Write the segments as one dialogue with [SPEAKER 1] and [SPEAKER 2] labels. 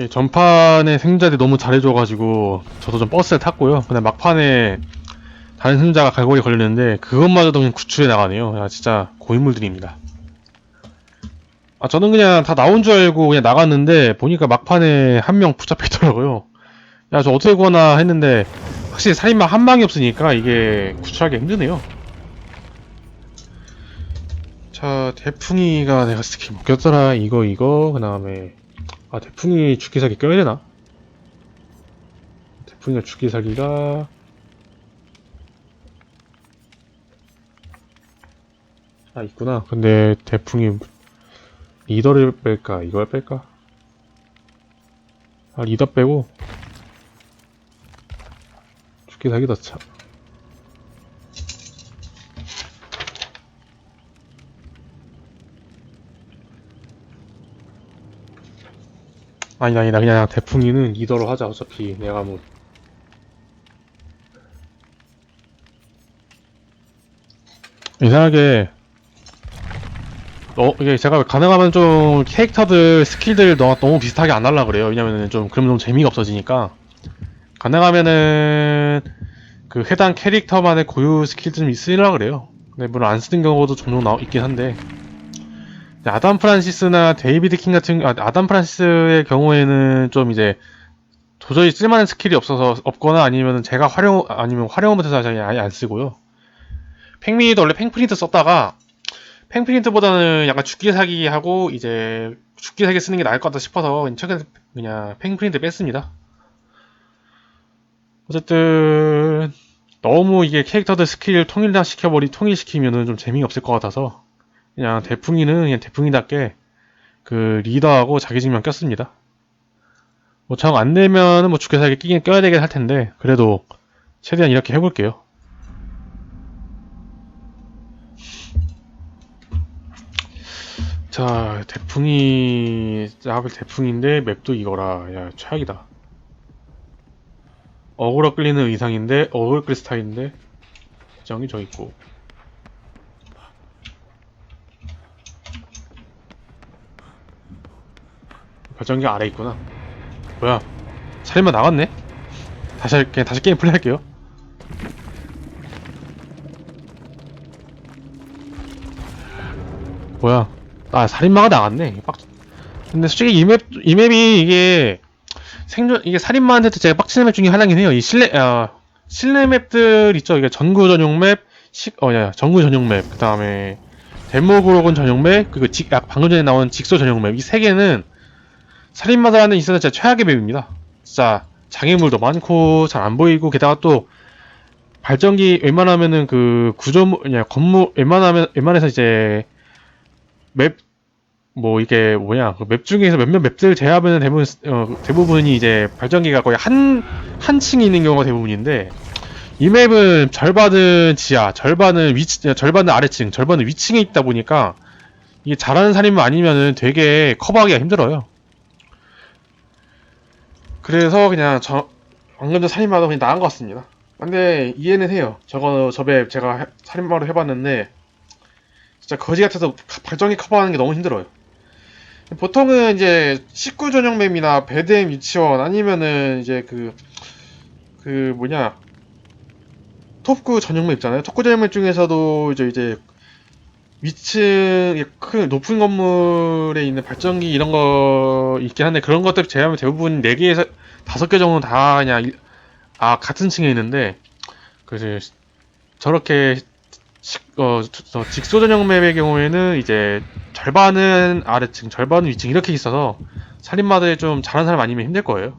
[SPEAKER 1] 예, 전판에 생자들이 너무 잘해줘가지고 저도 좀 버스를 탔고요. 근데 막판에 다른 승자가 갈고리 걸렸는데 그것마저도 그냥 구출해 나가네요. 야, 진짜 고인물들입니다. 아 저는 그냥 다 나온 줄 알고 그냥 나갔는데 보니까 막판에 한 명 붙잡혀 있더라고요. 야 저 어떻게 구하나 했는데 확실히 살인마 한 방이 없으니까 이게 구출하기 힘드네요. 자 대풍이가 내가 스킬 못 꼈더라 이거 이거 그 다음에 아 대풍이 죽기사기 껴야 되나? 대풍이가 죽기사기가 아 있구나 근데 대풍이 리더를 뺄까 이걸 뺄까? 아 리더 빼고 죽기사기 넣자 아니다 아니다. 그냥 대풍이는 리더로 하자 어차피. 내가 뭐. 이상하게 어 이게 제가 가능하면 좀 캐릭터들 스킬들 너, 너무 비슷하게 안 하려 그래요. 왜냐면은 좀 그러면 너무 재미가 없어지니까. 가능하면은 그 해당 캐릭터만의 고유 스킬들 좀 있으려 그래요. 근데 물론 안 쓰는 경우도 종종 나 있긴 한데 아담 프란시스나 데이비드 킹 같은 아, 아담 프란시스의 경우에는 좀 이제 도저히 쓸만한 스킬이 없어서 없거나 아니면 제가 활용 아니면 활용을 못해서 아예 안 쓰고요. 팽미도 원래 팽프린트 썼다가 팽프린트보다는 약간 죽기 사기 하고 이제 죽기 사기 쓰는 게 나을 것 같다 싶어서 최근에 그냥 팽프린트 뺐습니다. 어쨌든 너무 이게 캐릭터들 스킬 통일다 시켜버리 통일시키면은 좀 재미가 없을 것 같아서 그냥 대풍이는 그냥 대풍이답게 그 리더하고 자기 증명 꼈습니다. 뭐 정 안 되면은 뭐 죽게 살게 끼긴 껴야 되긴 할 텐데 그래도 최대한 이렇게 해볼게요. 자 대풍이 하필 대풍인데 맵도 이거라 야 최악이다. 어그로 끌리는 의상인데 어그로 끌 스타일인데 정이 저 있고 발전기 아래 있구나. 뭐야? 살인마 나갔네? 다시 할, 그냥 다시 게임 플레이할게요. 뭐야? 아 살인마가 나갔네. 빡. 근데 솔직히 이 맵, 이 맵이 이게 생존 이게 살인마한테도 제가 빡치는 맵 중에 하나긴 해요. 이 실내 아 실내 맵들 있죠. 이게 전구 전용 맵, 식 어 야 전구 전용 맵, 그 다음에 데모그로건 전용 맵, 그리고 직, 아, 방금 전에 나온 직소 전용 맵. 이 세 개는 있어서 진짜 최악의 맵입니다. 진짜 장애물도 많고 잘 안 보이고 게다가 또 발전기 웬만하면은 그 구조물 그냥 건물 웬만하면 웬만해서 이제 맵 뭐 이게 뭐냐 그 맵 중에서 몇몇 맵들 제외하면 대부분 어, 대부분이 이제 발전기가 거의 한 한 층이 있는 경우가 대부분인데 이 맵은 절반은 지하, 절반은 위 절반은 아래층, 절반은 위층에 있다 보니까 이게 잘하는 살인마 아니면은 되게 커버하기가 힘들어요. 그래서 그냥 저 방금 전 살인마도 그냥 나은 것 같습니다. 근데 이해는 해요. 저거 저배 제가 해- 살인마로 해봤는데 진짜 거지 같아서 가- 발전기 커버하는 게 너무 힘들어요. 보통은 이제 19 전용 맵이나 배드엠 유치원 아니면은 이제 그그 뭐냐 톱구 전용 맵 있잖아요. 톱구 전용 맵 중에서도 이제 이제 위층 큰 높은 건물에 있는 발전기 이런 거 있긴 한데 그런 것들 제외하면 대부분 4개에서 5개 정도는 다 그냥 일- 아 같은 층에 있는데 그 저렇게 식- 어, 저- 저 직소 전용 맵의 경우에는 이제 절반은 아래층, 절반은 위층 이렇게 있어서 살인마들이 좀 잘하는 사람 아니면 힘들 거예요.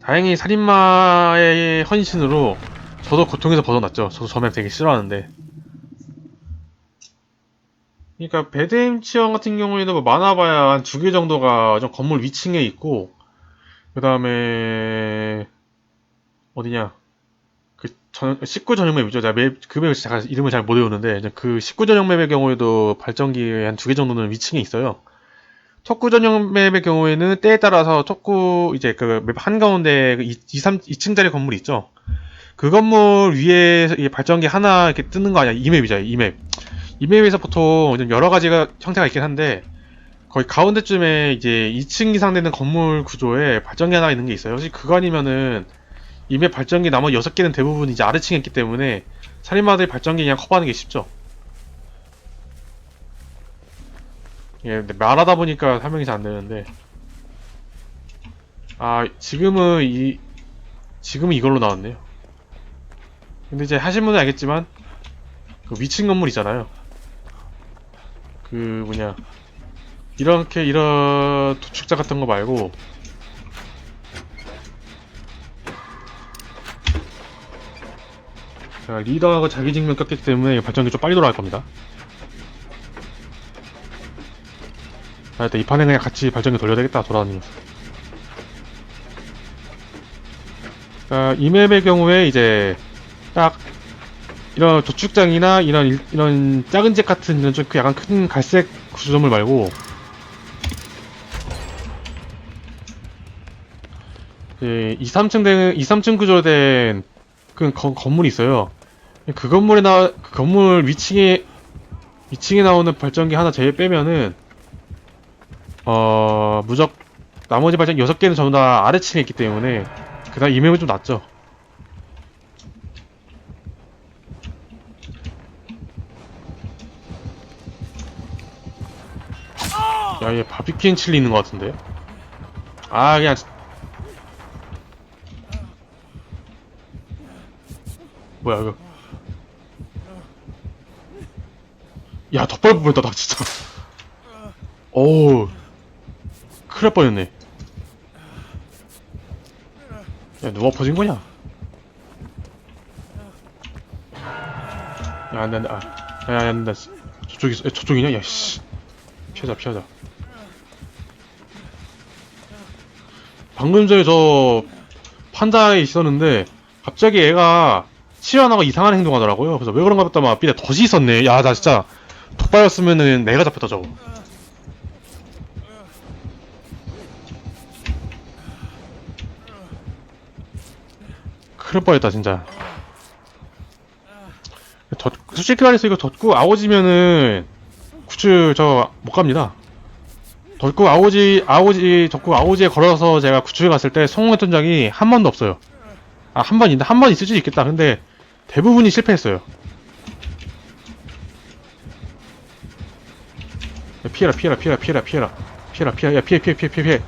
[SPEAKER 1] 다행히 살인마의 헌신으로 저도 고통에서 벗어났죠. 저도 저맵 되게 싫어하는데. 그러니까 치원 같은 경우에는 뭐 많아봐야 한 두 개 정도가 좀 건물 위층에 있고 그 다음에 어디냐 그 전, 19 전용 맵이죠. 제가 맵, 그 맵을 제가 이름을 잘 못 외우는데 이제 그19 전용 맵의 경우에도 발전기 한두 개 정도는 위층에 있어요. 톡구 전용 맵의 경우에는 때에 따라서 톡구 이제 그 맵 한가운데 그 2, 3, 2층짜리 건물 있죠. 그 건물 위에 이 발전기 하나 이렇게 뜨는 거 아니야? 이 맵이죠. 이 맵. 이 맵에서 보통 좀 여러 가지가 형태가 있긴 한데 거의 가운데쯤에 이제 2층 이상 되는 건물 구조에 발전기 하나 있는 게 있어요. 혹시 그거 아니면은 이메 발전기 나머지 6개는 대부분 이제 아래층에 있기 때문에 살인마들이 발전기 그냥 커버하는 게 쉽죠. 예, 근데 말하다 보니까 설명이 잘 안 되는데. 아, 지금은 이, 지금은 이걸로 나왔네요. 근데 이제 하신 분은 알겠지만, 그 위층 건물 있잖아요. 그, 뭐냐. 이렇게, 이런 도축자 같은 거 말고, 자, 리더하고 자기 증명 꼈기 때문에 발전기 좀 빨리 돌아갈 겁니다. 아, 일단 이 판에 그냥 같이 발전기 돌려야 되겠다, 돌아다니면서. 자, 이 맵의 경우에 이제, 딱, 이런 도축장이나 이런, 일- 이런 작은 집 같은 이런 좀그 약간 큰 갈색 구조물 말고, 예, 2, 3층 된, 2, 3층 구조된 그 건- 건물이 있어요. 그 건물에 나, 그 건물 위층에, 위층에 나오는 발전기 하나 제일 빼면은, 어, 무적, 나머지 발전기 6개는 전부 다 아래층에 있기 때문에, 그 다음 이맵은 좀 낫죠. 야, 얘 바비큐 칠리 있는 것 같은데? 아, 그냥. 뭐야, 이거. 야, 덧발 뻔했다, 나 진짜. 어우. 큰일 날 뻔했네. 야, 누가 퍼진 거냐? 야, 안 돼, 안 돼. 아, 야, 야, 안 돼. 저쪽이, 저쪽이냐? 야, 씨. 피하자, 피하자. 방금 전에 저 판다에 있었는데 갑자기 애가 치어나가 이상한 행동하더라고요. 그래서 왜 그런가 봤더니 밑에 덫이 있었네. 야, 나 진짜 독바였으면은 내가 잡혔다 저거. 큰일 날 뻔했다 진짜. 덧, 솔직히 말해서 이거 덧구 아오지면은 구출 저못 갑니다. 덧구 아오지 아오지 덧구 아오지에 걸어서 제가 구출에 갔을 때 성공했던 적이 한 번도 없어요. 아 한 번 있는데 한 번 있을 수 있겠다. 근데 대부분이 실패했어요. 야, 피해라 피해라 피해라 피해라 피해라 피해라 피해 야 피해 피해 피해 피해 피해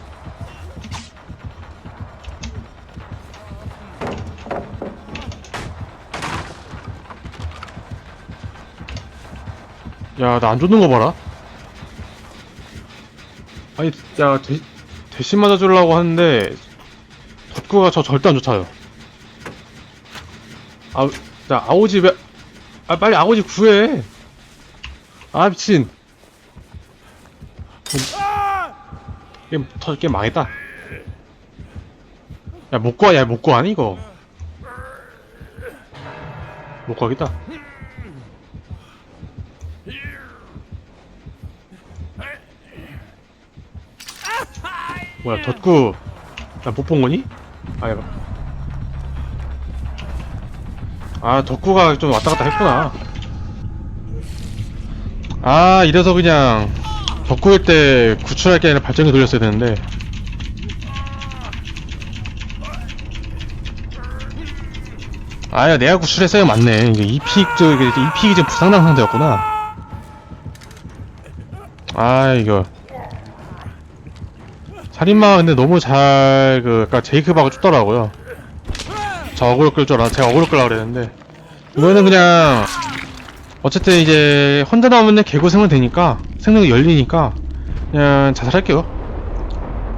[SPEAKER 1] 야나 안 쫓는 거 봐라 아니 야 대, 대신 맞아주려고 하는데 덕구가 저 절대 안 쫓아요. 아, 자 아오지 왜 아, 빨리 아오지 구해. 아 미친. 게임 터 게임 망했다. 야 못 구하 야못 구하니 이거? 못 구하겠다 뭐야 덧구. 나못 본 거니? 아 얘가 아 덧구가 좀 왔다 갔다 했구나. 아 이래서 그냥 덧구일 때 구출할 게 아니라 발전기 돌렸어야 되는데. 아야 내가 구출했어야 맞네. 이게 이픽 저 이게 이픽이 지금 부상당 상태였구나. 아 이거 살인마 근데 너무 잘, 그, 약간 제이크박을 쫓더라고요. 저 어그로 끌줄 알아. 제가 어그로 끌라 그랬는데. 이거는 그냥, 어쨌든 이제, 혼자 나오면 개고 생물 되니까, 생명이 열리니까, 그냥 자살할게요.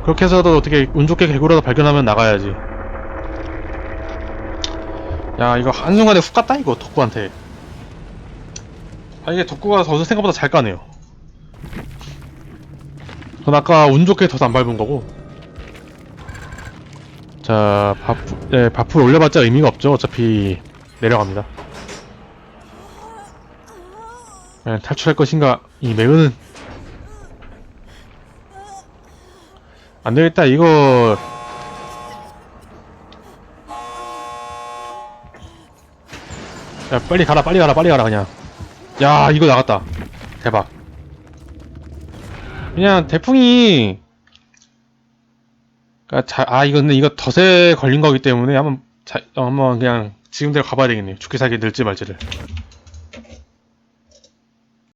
[SPEAKER 1] 그렇게 해서도 어떻게 운 좋게 개구라도 발견하면 나가야지. 야, 이거 한순간에 훅 갔다, 이거, 덕구한테. 아, 이게 덕구가 더 생각보다 잘 까네요. 전 아까 운 좋게 더안 밟은 거고. 자, 바프, 네, 바프를 올려봤자 의미가 없죠. 어차피 내려갑니다. 네, 탈출할 것인가? 이 매우는 안 되겠다. 이거 야, 빨리 가라, 빨리 가라, 빨리 가라, 그냥. 야, 이거 나갔다. 대박. 그냥 대풍이 그러니까 자, 아 이거 근데 이거 덫에 걸린 거기 때문에 한번 자, 어, 한번 그냥 지금대로 가봐야 되겠네요. 죽기 살기 늘지 말지를.